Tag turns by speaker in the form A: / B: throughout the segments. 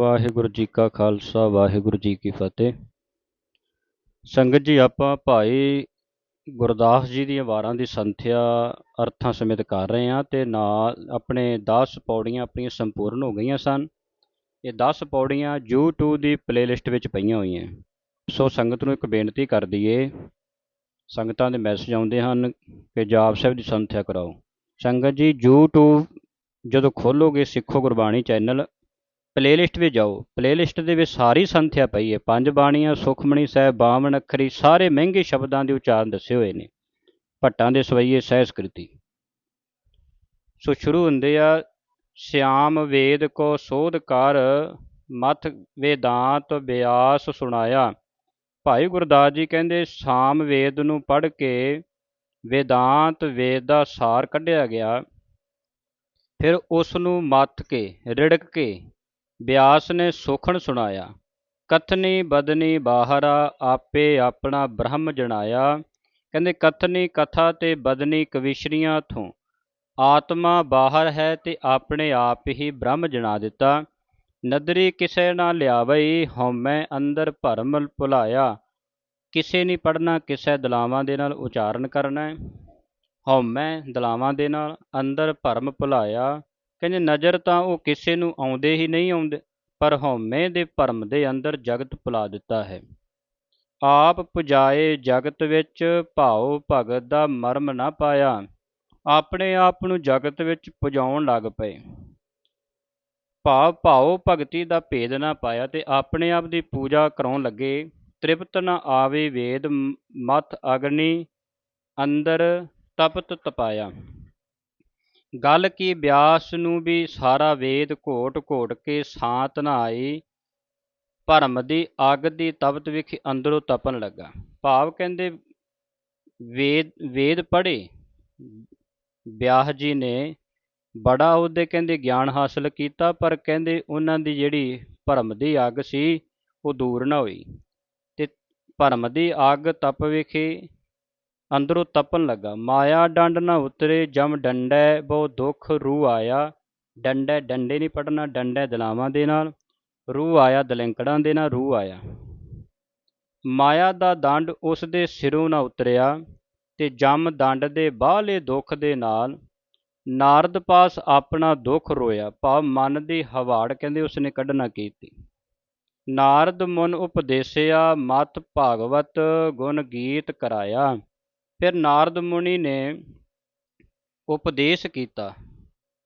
A: ਵਾਹਿਗੁਰੂ ਜੀ ਕਾ ਖਾਲਸਾ, ਵਾਹਿਗੁਰੂ ਜੀ ਕੀ ਫਤਿਹ। ਸੰਗਤ ਜੀ, ਆਪਾਂ ਭਾਈ ਗੁਰਦਾਸ ਜੀ ਦੀਆਂ ਵਾਰਾਂ ਦੀ ਸੰਥਿਆ ਅਰਥਾਂ ਸਮੇਤ ਕਰ ਰਹੇ ਹਾਂ ਤੇ ਨਾਲ ਆਪਣੇ 10 ਪੌੜੀਆਂ ਆਪਣੀਆਂ ਸੰਪੂਰਨ ਹੋ ਗਈਆਂ ਸਨ। ਇਹ 10 ਪੌੜੀਆਂ YouTube ਦੀ ਪਲੇਲਿਸਟ ਵਿੱਚ ਪਈਆਂ ਹੋਈਆਂ। ਸੋ ਸੰਗਤ ਨੂੰ ਇੱਕ ਬੇਨਤੀ ਕਰ ਦਈਏ, ਸੰਗਤਾਂ ਦੇ ਮੈਸੇਜ ਆਉਂਦੇ ਹਨ ਕਿ ਜਾਪ ਸਾਹਿਬ ਦੀ ਸੰਥਿਆ ਕਰਾਓ। ਸੰਗਤ ਜੀ, YouTube ਜਦੋਂ ਖੋਲੋਗੇ ਸਿੱਖੋ ਗੁਰਬਾਣੀ ਚੈਨਲ ਪਲੇਲਿਸਟ ਵਿੱਚ ਜਾਓ। ਪਲੇਲਿਸਟ ਦੇ ਵਿੱਚ ਸਾਰੀ ਸੰਥਿਆ ਪਈ ਹੈ। ਪੰਜ ਬਾਣੀਆਂ ਸੁਖਮਣੀ ਸਾਹਿਬ, ਬਾਵਨ ਅੱਖਰੀ, ਸਾਰੇ ਮਹਿੰਗੇ ਸ਼ਬਦਾਂ ਦੇ ਉਚਾਰਨ ਦੱਸੇ ਹੋਏ ਨੇ। ਭੱਟਾਂ ਦੇ ਸਵਈਏ ਸਹਿਸਕ੍ਰਿਤੀ। ਸੋ ਸ਼ੁਰੂ ਹੁੰਦੇ ਆ, ਸਿਆਮ ਵੇਦ ਕੋ ਸੋਧ ਕਰ, ਮਥ ਵੇਦਾਂਤ ਬਿਆਸ ਸੁਣਾਇਆ। ਭਾਈ ਗੁਰਦਾਸ ਜੀ ਕਹਿੰਦੇ, ਸਾਮ ਵੇਦ ਨੂੰ ਪੜ੍ਹ ਕੇ ਵੇਦਾਂਤ ਵੇਦ ਦਾ ਸਾਰ ਕੱਢਿਆ ਗਿਆ। ਫਿਰ ਉਸ ਨੂੰ ਮੱਥ ਕੇ, ਰਿੜਕ ਕੇ ਬਿਆਸ ਨੇ ਸੁਖਣ ਸੁਣਾਇਆ, ਕਥਨੀ ਬਦਨੀ ਬਾਹਰਾ ਆਪੇ ਆਪਣਾ ਬ੍ਰਹਮ ਜਣਾਇਆ। ਕਹਿੰਦੇ, ਕਥਨੀ ਕਥਾ ਤੇ ਬਦਨੀ ਕਵਿਸ਼ਰੀਆਂ ਥੋਂ। ਆਤਮਾ ਬਾਹਰ ਹੈ ਤੇ ਆਪਣੇ ਆਪ ਹੀ ਬ੍ਰਹਮ ਜਣਾ ਦਿੱਤਾ। ਨਦਰੀ ਕਿਸੇ ਨਾ ਲਿਆਵਈ, ਹਉਮੈ ਅੰਦਰ ਭਰਮ ਭੁਲਾਇਆ। ਕਿਸੇ ਨਹੀਂ ਪੜਨਾ ਕਿਸੇ ਦਲਾਵਾਂ ਦੇ ਨਾਲ ਉਚਾਰਨ ਕਰਨਾ ਹੈ। ਹਉਮੈ ਦਲਾਵਾਂ ਦੇ ਨਾਲ ਅੰਦਰ ਭਰਮ ਭੁਲਾਇਆ। ਕਹਿੰਦੇ, ਨਜ਼ਰ ਤਾਂ ਉਹ ਕਿਸੇ ਨੂੰ ਆਉਂਦੇ ਹੀ ਨਹੀਂ ਆਉਂਦੇ, ਪਰ ਹਉਮੈ ਦੇ ਭਰਮ ਦੇ ਅੰਦਰ ਜਗਤ ਭੁਲਾ ਦਿੱਤਾ ਹੈ। ਆਪ ਪੁਜਾਏ ਜਗਤ ਵਿੱਚ ਭਾਉ ਭਗਤ ਦਾ ਮਰਮ ਨਾ ਪਾਇਆ, ਆਪਣੇ ਆਪ ਨੂੰ ਜਗਤ ਵਿੱਚ ਪੁਜਾਉਣ ਲੱਗ ਪਏ। ਭਾਵ, ਭਾਉ ਭਗਤੀ ਦਾ ਭੇਦ ਨਾ ਪਾਇਆ ਤੇ ਆਪਣੇ ਆਪ ਦੀ ਪੂਜਾ ਕਰਾਉਣ ਲੱਗੇ, ਤ੍ਰਿਪਤ ਨਾ ਆਵੇ ਵੇਦ ਮਥ ਅਗਨੀ ਅੰਦਰ ਤਪਤ ਤਪਾਇਆ। ਗੱਲ ਕੀ ਬਿਆਸ ਨੂੰ ਵੀ ਸਾਰਾ ਵੇਦ ਘੋਟ ਘੋਟ ਕੇ ਸਾਤ ਨਾ ਆਈ ਭਰਮ ਦੀ ਅੱਗ ਦੀ ਤਪਤ ਵਿਖ ਅੰਦਰੋਂ ਤਪਣ ਲੱਗਾ। ਭਾਵ ਕਹਿੰਦੇ, ਵੇਦ ਵੇਦ ਪੜ੍ਹੇ? ਬਿਆਸ ਜੀ ਨੇ ਬੜਾ ਉਹਦੇ ਕਹਿੰਦੇ ਗਿਆਨ ਹਾਸਲ ਕੀਤਾ, ਪਰ ਕਹਿੰਦੇ ਉਹਨਾਂ ਦੀ ਜਿਹੜੀ ਭਰਮ ਦੀ ਅੱਗ ਸੀ, ਉਹ ਦੂਰ ਨਾ ਹੋਈ। ਤੇ ਭਰਮ ਦੀ ਅੱਗ ਤਪ ਵਿਖੇ ਅੰਦਰੋਂ ਤਪਣ ਲੱਗਾ। ਮਾਇਆ ਡੰਡ ਨਾ ਉਤਰੇ, ਜਮ ਡੰਡੈ, ਬਹੁ ਦੁੱਖ ਰੂ ਆਇਆ। ਡੰਡੈ ਡੰਡੇ ਨਹੀਂ ਪੜਨਾ ਡੰਡੈ ਦਲਾਵਾਂ ਦੇ ਨਾਲ। ਰੂ ਆਇਆ ਦਲੰਕੜਾਂ ਦੇ ਨਾਲ ਰੂ ਆਇਆ। ਮਾਇਆ ਦਾ ਦੰਡ ਉਸ ਦੇ ਸਿਰੋਂ ਨਾ ਉਤਰਿਆ ਤੇ ਜਮ ਦੰਡ ਦੇ ਬਾਹਲੇ ਦੁੱਖ ਦੇ ਨਾਲ ਨਾਰਦ ਪਾਸ ਆਪਣਾ ਦੁੱਖ ਰੋਇਆ। ਭਾਵ ਮਨ ਦੀ ਹਵਾੜ ਕਹਿੰਦੇ ਉਸਨੇ ਕੱਢਣਾ ਕੀਤੀ। ਨਾਰਦ ਮਨ ਉਪਦੇਸਿਆ, ਮਤ ਭਾਗਵਤ ਗੁਣ ਗੀਤ ਕਰਾਇਆ। ਫਿਰ ਨਾਰਦ ਮੁਨੀ ਨੇ ਉਪਦੇਸ਼ ਕੀਤਾ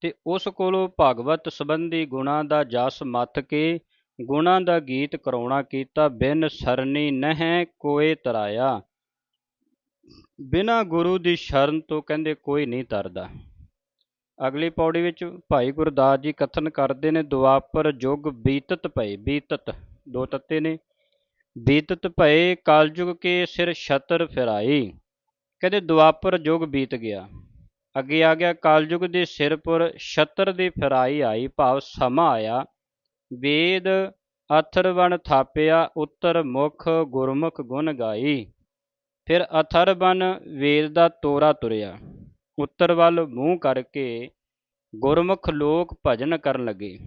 A: ਤੇ ਉਸ ਕੋਲੋਂ ਭਗਵਤ ਸੰਬੰਧੀ ਗੁਣਾ ਦਾ ਜਸ ਮੱਥ ਕੇ ਗੁਣਾ ਦਾ ਗੀਤ ਕਰਾਉਣਾ ਕੀਤਾ, ਬਿਨ ਸਰਨੀ ਨਹਿ ਕੋਏ ਤਰਾਇਆ। ਬਿਨਾ ਗੁਰੂ ਦੀ ਸ਼ਰਨ ਤੋਂ ਕਹਿੰਦੇ ਕੋਈ ਨਹੀਂ ਤਰਦਾ। ਅਗਲੀ ਪੌੜੀ ਵਿੱਚ ਭਾਈ ਗੁਰਦਾਸ ਜੀ ਕਥਨ ਕਰਦੇ ਨੇ, ਦੁਆਪਰ ਯੁਗ ਬੀਤਤ ਪਏ ਬੀਤਤ, ਦੋ ਤੱਤੇ ਨੇ। ਬੀਤਤ ਭਏ ਕਲਯੁਗ ਕੇ ਸਿਰ ਛਤਰ ਫਿਰਾਈ। ਕਹਿੰਦੇ ਦੁਆਪਰ ਯੁਗ ਬੀਤ ਗਿਆ। ਅੱਗੇ ਆ ਗਿਆ ਕਾਲਯੁਗ ਦੇ ਸਿਰ ਪਰ, ਛਤਰ ਦੀ ਫਰਾਈ ਆਈ, ਭਾਵ ਸਮਾਂ ਆਇਆ। ਵੇਦ ਅਥਰਵਣ ਥਾਪਿਆ, ਉੱਤਰ ਮੁਖ ਗੁਰਮੁਖ ਗੁਣ ਗਾਈ। ਫਿਰ ਅਥਰਵਣ ਵੇਦ ਦਾ ਤੋਰਾ ਤੁਰਿਆ। ਉੱਤਰ ਵੱਲ ਮੂੰਹ ਕਰਕੇ ਗੁਰਮੁਖ ਲੋਕ ਭਜਨ ਕਰਨ ਲੱਗੇ।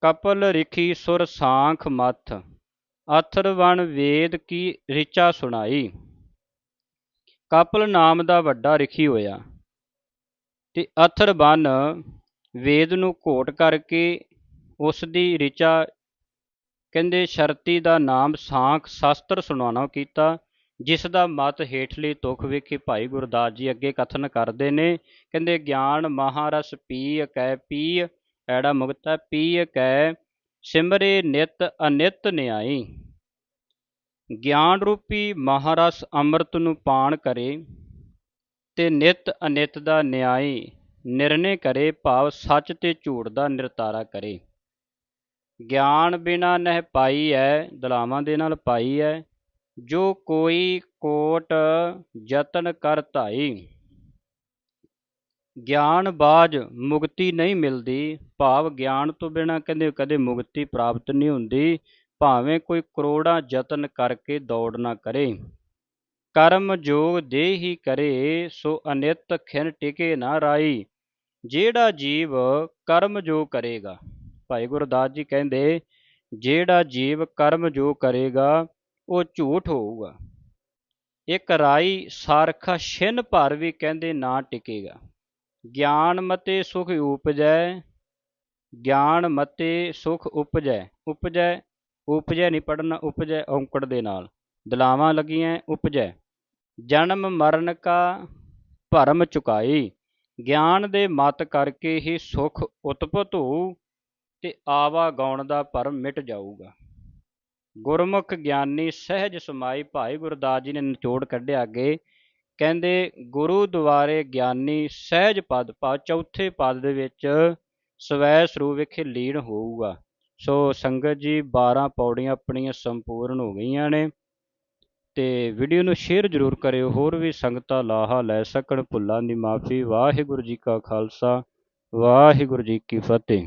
A: ਕਪਲ ਰਿਖੀ ਸੁਰ ਸਾਖ ਮਥ। ਅਥਰਵਣ ਵੇਦ ਕੀ ਰਿਚਾ ਸੁਣਾਈ। ਕਪਲ ਨਾਮ ਦਾ ਵੱਡਾ ਰਿਖੀ ਹੋਇਆ। ਤੇ ਅਥਰਵਣ ਵੇਦ ਨੂੰ ਘੋਟ ਕਰਕੇ ਉਸ ਦੀ ਰਿਚਾ ਕਹਿੰਦੇ ਸ਼ਰਤੀ ਦਾ ਨਾਮ ਸਾਖ ਸ਼ਾਸਤਰ ਸੁਣਾਉਣਾ ਕੀਤਾ, ਜਿਸ ਦਾ ਮਤ ਹੇਠਲੀ ਤੁਖ ਵੇਖੇ ਭਾਈ ਗੁਰਦਾਸ ਜੀ ਅੱਗੇ ਕਥਨ ਕਰਦੇ ਨੇ, ਕਹਿੰਦੇ ਗਿਆਨ ਮਹਾਰਸ ਪੀ ਕੈ ਪੀ ਐੜਾ ਮੁਕਤਾ ਪੀ ਕੈ, ਸਿਮਰੇ ਨਿਤ ਅਨਿਤ ਨਿਆਈ। ਗਿਆਨ ਰੂਪੀ ਮਹਾਰਸ ਅੰਮ੍ਰਿਤ ਨੂੰ ਪਾਣ ਕਰੇ ਤੇ ਨਿਤ ਅਨਿਤ ਦਾ ਨਿਆਈ ਨਿਰਣੇ ਕਰੇ, ਭਾਵ ਸੱਚ ਤੇ ਝੂਠ ਦਾ ਨਿਰਤਾਰਾ ਕਰੇ। ਗਿਆਨ ਬਿਨਾ ਨਹਿ ਪਾਈ ਹੈ ਦਲਾਵਾਂ ਦੇ ਨਾਲ ਪਾਈ ਹੈ ਜੋ ਕੋਈ ਕੋਟ ਯਤਨ ਕਰ ਧਾਈ। ਗਿਆਨ ਬਾਜ ਮੁਕਤੀ ਨਹੀਂ ਮਿਲਦੀ, ਭਾਵ ਗਿਆਨ ਤੋਂ ਬਿਨਾ ਕਹਿੰਦੇ ਕਦੇ ਮੁਕਤੀ ਪ੍ਰਾਪਤ ਨਹੀਂ ਹੁੰਦੀ ਭਾਵੇਂ ਕੋਈ ਕਰੋੜਾਂ ਯਤਨ ਕਰਕੇ ਦੌੜ ਨਾ ਕਰੇ, ਕਰਮ ਜੋਗ ਦੇ ਹੀ ਕਰੇ, ਸੋ ਅਨਿਤ ਖਿਨ ਟਿਕੇ ਨਾ ਰਾਈ, ਜਿਹੜਾ ਜੀਵ ਕਰਮ ਜੋ ਕਰੇਗਾ। ਭਾਈ ਗੁਰਦਾਸ ਜੀ ਕਹਿੰਦੇ, ਜਿਹੜਾ ਜੀਵ ਕਰਮ ਜੋ ਕਰੇਗਾ, ਉਹ ਝੂਠ ਹੋਊਗਾ। ਇੱਕ ਰਾਈ ਸਾਰਖਾ ਛਿਨ ਭਰ ਵੀ ਕਹਿੰਦੇ ਨਾ ਟਿਕੇਗਾ। ਗਿਆਨ ਮਤੇ ਸੁਖ ਉਪਜੈ, ਗਿਆਨ ਮਤੇ ਸੁਖ ਉਪਜੈ ਉਪਜੈ ਉਪਜੈ ਨਹੀਂ ਪੜਨਾ ਉਪਜੈ ਔਂਕੜ ਦੇ ਨਾਲ। ਦਲਾਵਾਂ ਲੱਗੀਆਂ ਉਪਜੈ। ਜਨਮ ਮਰਨ ਕਾ ਭਰਮ ਚੁਕਾਈ। ਗਿਆਨ ਦੇ ਮਤ ਕਰਕੇ ਹੀ ਸੁਖ ਉਤਪਤ ਹੋਊ ਤੇ ਆਵਾ ਗਾਉਣ ਦਾ ਭਰਮ ਮਿਟ ਜਾਊਗਾ। ਗੁਰਮੁਖ ਗਿਆਨੀ ਸਹਿਜ ਸਮਾਈ ਭਾਈ ਗੁਰਦਾਸ ਜੀ ਨੇ ਨਿਚੋੜ ਕੱਢਿਆ ਅੱਗੇ। ਕਹਿੰਦੇ, ਗੁਰੂ ਦੁਆਰੇ ਗਿਆਨੀ ਸਹਿਜ ਪਦ ਪਾ, ਚੌਥੇ ਪਦ ਦੇ ਵਿੱਚ ਸਵੈ ਸਰੂਪ ਵਿਖੇ ਲੀਨ ਹੋਊਗਾ। ਸੋ ਸੰਗਤ ਜੀ 12 ਪੌੜੀਆਂ ਆਪਣੀਆਂ ਸੰਪੂਰਨ ਹੋ ਗਈਆਂ ਨੇ ਤੇ ਵੀਡੀਓ ਨੂੰ ਸ਼ੇਅਰ ਜ਼ਰੂਰ ਕਰਿਓ, ਹੋਰ ਵੀ ਸੰਗਤਾਂ ਲਾਹਾ ਲੈ ਸਕਣ ਭੁੱਲਾਂ ਦੀ ਮਾਫੀ। ਵਾਹਿਗੁਰੂ ਜੀ ਕਾ ਖਾਲਸਾ, ਵਾਹਿਗੁਰੂ ਜੀ ਕੀ ਫਤਿਹ।